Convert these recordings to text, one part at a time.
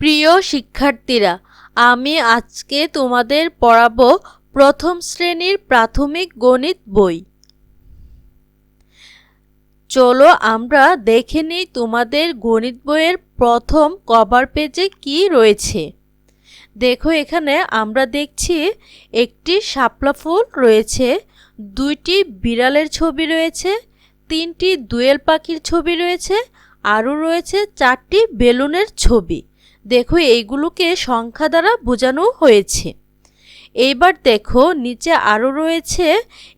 প্রিয় শিক্ষার্থীরা, আমি আজকে তোমাদের পড়াবো প্রথম শ্রেণির প্রাথমিক গণিত বই। চলো আমরা দেখে নিই তোমাদের গণিত বইয়ের প্রথম কভার পেজে কি রয়েছে। দেখো এখানে আমরা দেখছি একটি শাপলা ফুল রয়েছে, দুইটি বিড়ালের ছবি রয়েছে, তিনটি দুয়েল পাখির ছবি রয়েছে, আরও রয়েছে চারটি বেলুনের ছবি। দেখো, এইগুলোকে সংখ্যা দ্বারা বোঝানো হয়েছে। এইবার দেখো, নিচে আরও রয়েছে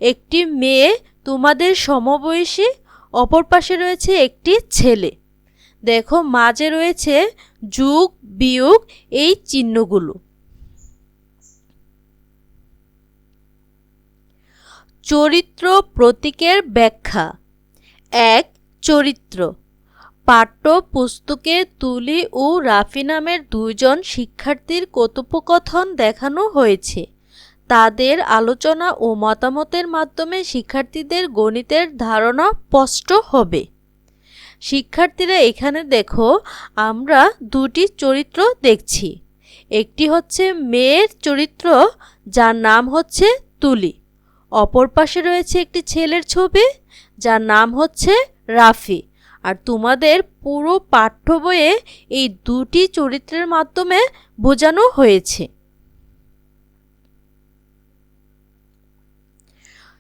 একটি মেয়ে, তোমাদের সমবয়সী, অপর পাশে রয়েছে একটি ছেলে। দেখো, মাঝে রয়েছে যুগ, বিয়োগ, এই চিহ্নগুলো। চরিত্র প্রতীকের ব্যাখ্যা। এক, চরিত্র। পাঠ্য পুস্তকে তুলি ও রাফি নামের দুইজন শিক্ষার্থীর কথোপকথন দেখানো হয়েছে। তাদের আলোচনা ও মতামতের মাধ্যমে শিক্ষার্থীদের গণিতের ধারণা স্পষ্ট হবে। শিক্ষার্থীরা এখানে দেখো, আমরা দুটি চরিত্র দেখছি। একটি হচ্ছে মেয়ের চরিত্র, যার নাম হচ্ছে তুলি। অপর পাশে রয়েছে একটি ছেলের ছবি, যার নাম হচ্ছে রাফি। আর তোমাদের পুরো পাঠ্য বইয়ে এই দুটি চরিত্রের মাধ্যমে বোঝানো হয়েছে।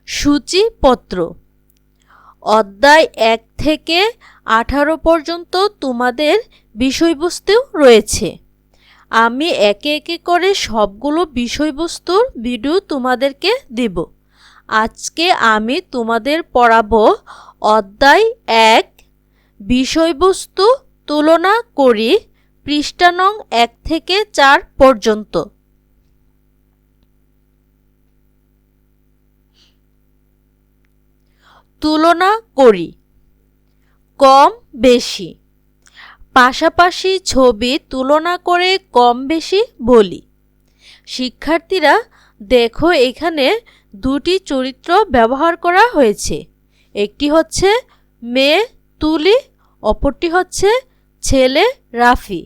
সূচিপত্র। অধ্যায় এক থেকে আঠারো পর্যন্ত তোমাদের বিষয়বস্তু রয়েছে। আমি একে একে করে সবগুলো বিষয়বস্তুর ভিডিও তোমাদেরকে দেব। আজকে আমি তোমাদের পড়াবো অধ্যায় এক বিষয়বস্তু তুলনা করি পৃষ্ঠা নং এক থেকে চার পর্যন্ত। তুলনা করি। কম বেশি। পাশাপাশি ছবি তুলনা করে কম বেশি বলি। শিক্ষার্থীরা, দেখো এখানে দুটি চরিত্র ব্যবহার করা হয়েছে। একটি হচ্ছে মেয়ে তুলি, অপরটি হচ্ছে ছেলে রাফি।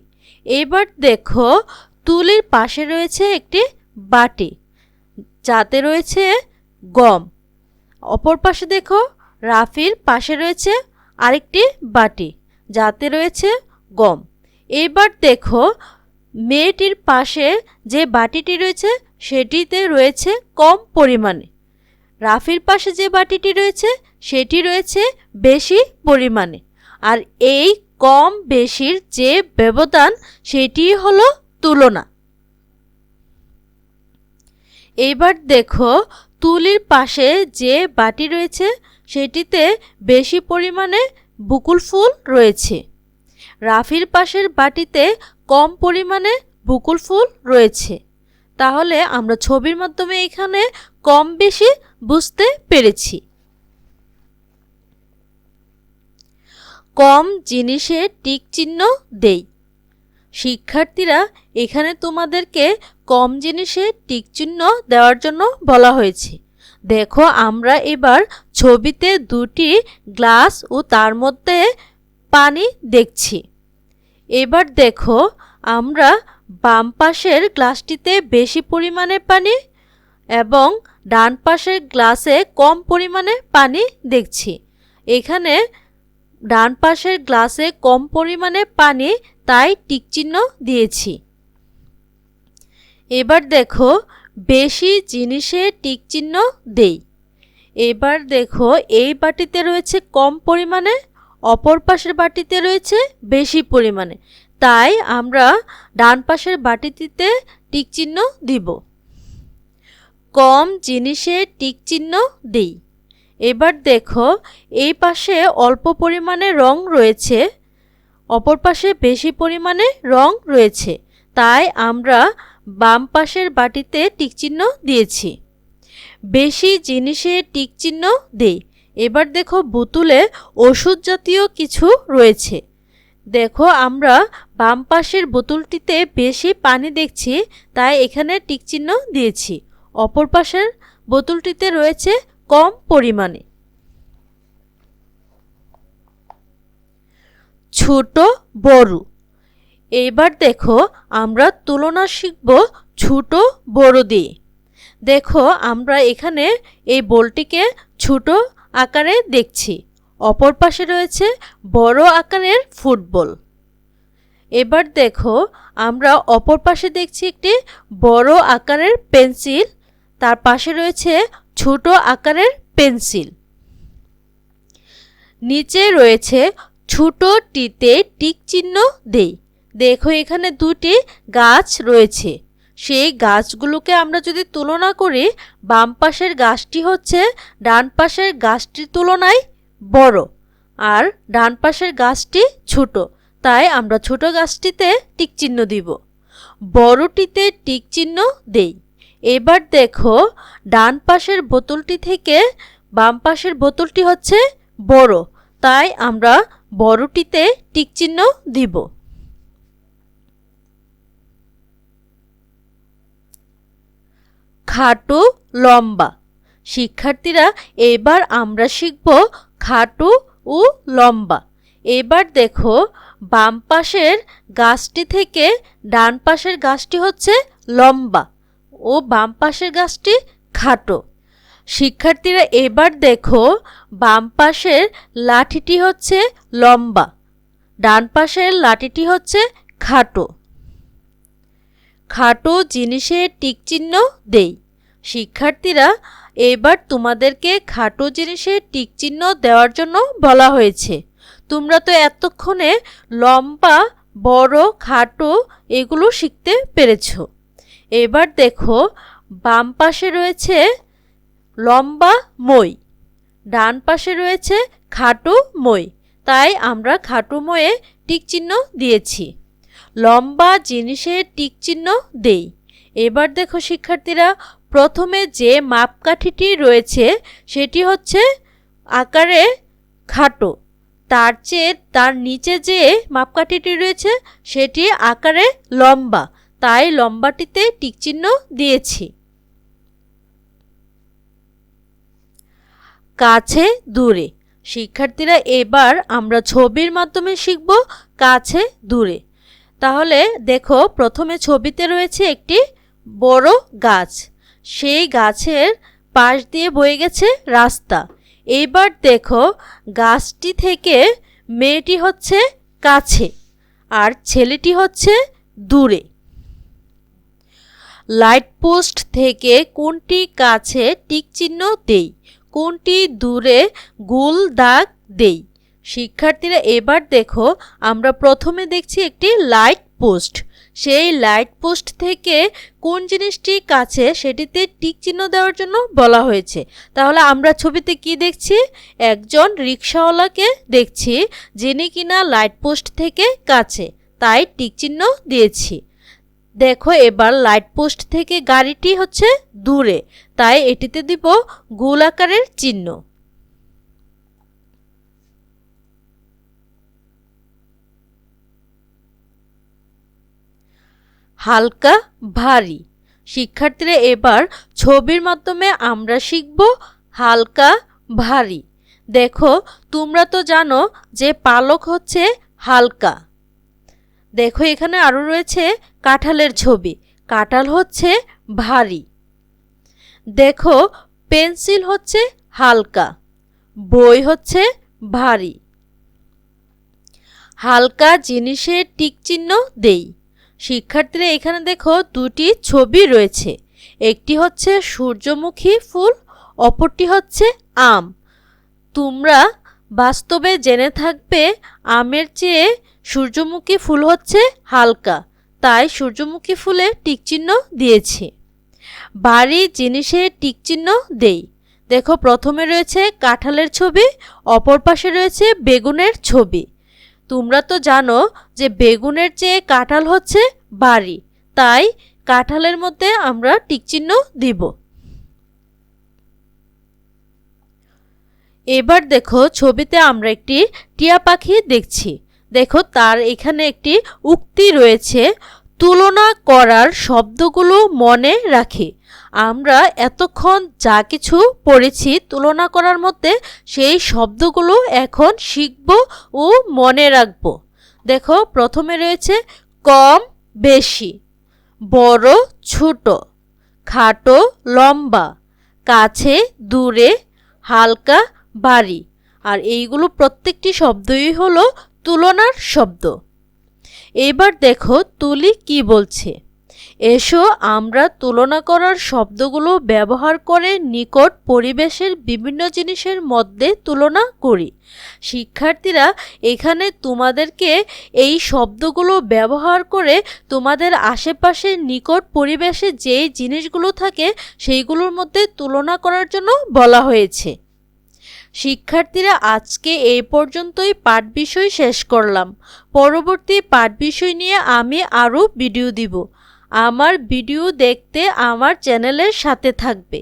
এবার দেখো, তুলির পাশে রয়েছে একটি বাটি, যাতে রয়েছে গম। অপর পাশে দেখো, রাফির পাশে রয়েছে আরেকটি বাটি, যাতে রয়েছে গম। এবার দেখো, মেয়েটির পাশে যে বাটিটি রয়েছে, সেটিতে রয়েছে কম পরিমাণে। রাফির পাশে যে বাটিটি রয়েছে, সেটি রয়েছে বেশি পরিমাণে। আর এই কম বেশির যে ব্যবধান সেটি হলো তুলনা। এবার দেখো, তুলির পাশে যে বাটি রয়েছে, সেটিতে বেশি পরিমাণে বুকুল ফুল রয়েছে। রাফির পাশের বাটিতে কম পরিমাণে বুকুল ফুল রয়েছে। তাহলে আমরা ছবির মাধ্যমে এখানে কম বেশি বুঝতে পেরেছি। কম জিনিসে টিক চিহ্ন দেই। শিক্ষার্থীরা এখানে তোমাদেরকে কম জিনিসে টিক চিহ্ন দেওয়ার জন্য বলা হয়েছে। দেখো, আমরা এবার ছবিতে দুটি গ্লাস ও তার মধ্যে পানি দেখছি। এবার দেখো, আমরা বাম পাশের গ্লাসটিতে বেশি পরিমাণে পানি এবং ডান পাশের গ্লাসে কম পরিমাণে পানি দেখছি। এখানে ডান পাশের গ্লাসে কম পরিমাণে পানি, তাই টিকচিহ্ন দিয়েছি। এবার দেখো, বেশি জিনিসে টিকচিহ্ন দেই। এবার দেখো, এই বাটিতে রয়েছে কম পরিমাণে, অপর পাশের বাটিতে রয়েছে বেশি পরিমাণে। তাই আমরা ডান পাশের বাটিটিতে টিকচিহ্ন দিব। কম জিনিসে টিকচিহ্ন দিই। এবার দেখো, এই পাশে অল্প পরিমাণে রং রয়েছে, অপর পাশে বেশি পরিমাণে রং রয়েছে। তাই আমরা বাম পাশের বাটিতে টিকচিহ্ন দিয়েছি। বেশি জিনিসে টিকচিহ্ন দেই। এবার দেখো, বোতলে ওষুধ জাতীয় কিছু রয়েছে। দেখো, আমরা বাম পাশের বোতলটিতে বেশি পানি দেখছি, তাই এখানে টিকচিহ্ন দিয়েছি। অপর পাশের বোতলটিতে রয়েছে কম পরিমাণে। ছোট বড়। এবার দেখো আমরা তুলনা শিখব ছোট বড় দিয়ে। দেখো আমরা এখানে এই বলটিকে ছোট আকারে দেখছি। অপর পাশে রয়েছে বড় আকারের ফুটবল। এবার দেখো আমরা অপর পাশে দেখছি একটি বড় আকারের পেন্সিল তার পাশে রয়েছে ছোট আকারের পেন্সিল। নিচে রয়েছে ছোট টিতে টিক চিহ্ন দেই। দেখো এখানে দুটি গাছ রয়েছে। সেই গাছগুলোকে আমরা যদি তুলনা করি, বাম পাশের গাছটি হচ্ছে ডান পাশের গাছটির তুলনায় বড় আর ডান পাশের গাছটি ছোট। তাই আমরা ছোট গাছটিতে টিক চিহ্ন দিব। বড়টিতে টিক চিহ্ন দেই। এবার দেখো, ডান পাশের বোতলটি থেকে বাম পাশের বোতলটি হচ্ছে বড়। তাই আমরা বড়টিতে টিক চিহ্ন দিব। খাটু লম্বা। শিক্ষার্থীরা, এবার আমরা শিখব খাটু ও লম্বা। এবার দেখো, বাম পাশের গাছটি থেকে ডান পাশের গাছটি হচ্ছে লম্বা। ও বাম পাশের গাছটি খাটো। শিক্ষার্থীরা এবার দেখো, বাম পাশের লাঠিটি হচ্ছে লম্বা, ডান পাশের লাঠিটি হচ্ছে খাটো। খাটো জিনিসের টিকচিহ্ন দেই। শিক্ষার্থীরা, এবার তোমাদেরকে খাটো জিনিসের টিকচিহ্ন দেওয়ার জন্য বলা হয়েছে। তোমরা তো এতক্ষণে লম্বা, বড়, খাটো এগুলো শিখতে পেরেছ। এবার দেখো, বাম পাশে রয়েছে লম্বা মই, ডান পাশে রয়েছে খাটো মই। তাই আমরা খাটো ময়ে টিকচিহ্ন দিয়েছি। লম্বা জিনিসের টিকচিহ্ন দেই। এবার দেখো শিক্ষার্থীরা, প্রথমে যে মাপকাঠিটি রয়েছে, সেটি হচ্ছে আকারে খাটো। তার চেয়ে, তার নিচে যে মাপকাঠিটি রয়েছে, সেটি আকারে লম্বা। তাই লম্বাটিতে টিকচিহ্ন দিয়েছি। কাছে দূরে। শিক্ষার্থীরা এবার আমরা ছবির মাধ্যমে শিখব কাছে দূরে। তাহলে দেখো, প্রথমে ছবিতে রয়েছে একটি বড় গাছ। সেই গাছের পাশ দিয়ে বয়ে গেছে রাস্তা। এবার দেখো, গাছটি থেকে মেয়েটি হচ্ছে কাছে আর ছেলেটি হচ্ছে দূরে। লাইট পোস্ট থেকে কোনটি কাছে টিক চিহ্ন দেই, কোনটি দূরে গুল দাগ দেই? শিক্ষার্থীরা, এবার দেখো, আমরা প্রথমে দেখছি একটি লাইট পোস্ট। সেই লাইট পোস্ট থেকে কোন জিনিসটি কাছে সেটিতে টিক চিহ্ন দেওয়ার জন্য বলা হয়েছে। তাহলে আমরা ছবিতে কি দেখছি? একজন রিক্সাওয়ালাকে দেখছি, যিনি কিনা লাইট পোস্ট থেকে কাছে, তাই টিক চিহ্ন দিয়েছি। দেখো এবার লাইট পোস্ট থেকে গাড়িটি হচ্ছে দূরে, তাই এটিতে দিব গোল আকারের চিহ্ন। হালকা, ভারী। শিক্ষার্থীরা এবার ছবির মাধ্যমে আমরা শিখব হালকা, ভারী। দেখো, তোমরা তো জানো যে পালক হচ্ছে হালকা। দেখো এখানে আরও রয়েছে কাঁঠালের ছবি। কাঁঠাল হচ্ছে ভারী। দেখো, পেন্সিল হচ্ছে হালকা, বই হচ্ছে ভারী। হালকা জিনিসের টিক চিহ্ন দেই। শিক্ষার্থীরা এখানে দেখো দুটি ছবি রয়েছে। একটি হচ্ছে সূর্যমুখী ফুল, অপরটি হচ্ছে আম। তোমরা বাস্তবে জেনে থাকবে আমের চেয়ে সূর্যমুখী ফুল হচ্ছে হালকা, তাই সূর্যমুখী ফুলে টিকচিহ্ন দিয়েছি। বাড়ি জিনিসের টিকচিহ্ন দেই। দেখো প্রথমে রয়েছে কাঁঠালের ছবি, অপর পাশে রয়েছে বেগুনের ছবি। তোমরা তো জানো যে বেগুনের চেয়ে কাঁঠাল হচ্ছে বাড়ি, তাই কাঁঠালের মধ্যে আমরা টিকচিহ্ন দিব। এবার দেখো ছবিতে আমরা একটি টিয়া পাখি দেখছি। দেখো, তার এখানে একটি উক্তি রয়েছে, তুলনা করার শব্দগুলো মনে রাখে। আমরা এতক্ষণ যা কিছু পড়েছি, তুলনা করার মধ্যে সেই শব্দগুলো এখন শিখব ও মনে রাখব। দেখো, প্রথমে রয়েছে, কম বেশি, বড় ছোট, খাটো লম্বা, কাছে দূরে, হালকা বাড়ি। আর এইগুলো প্রত্যেকটি শব্দই হলো তুলনার শব্দ। এবার দেখো তুলি কি বলছে। এসো আমরা তুলনা করার শব্দগুলো ব্যবহার করে নিকট পরিবেশের বিভিন্ন জিনিসের মধ্যে তুলনা করি। শিক্ষার্থীরা, এখানে তোমাদেরকে এই শব্দগুলো ব্যবহার করে তোমাদের আশেপাশের নিকট পরিবেশে যেই জিনিসগুলো থাকে, সেইগুলোর মধ্যে তুলনা করার জন্য বলা হয়েছে। শিক্ষার্থীরা আজকে এই পর্যন্তই পাঠ বিষয় শেষ করলাম। পরবর্তী পাঠ বিষয় নিয়ে আমি আরও ভিডিও দিব। আমার ভিডিও দেখতে আমার চ্যানেলের সাথে থাকবে।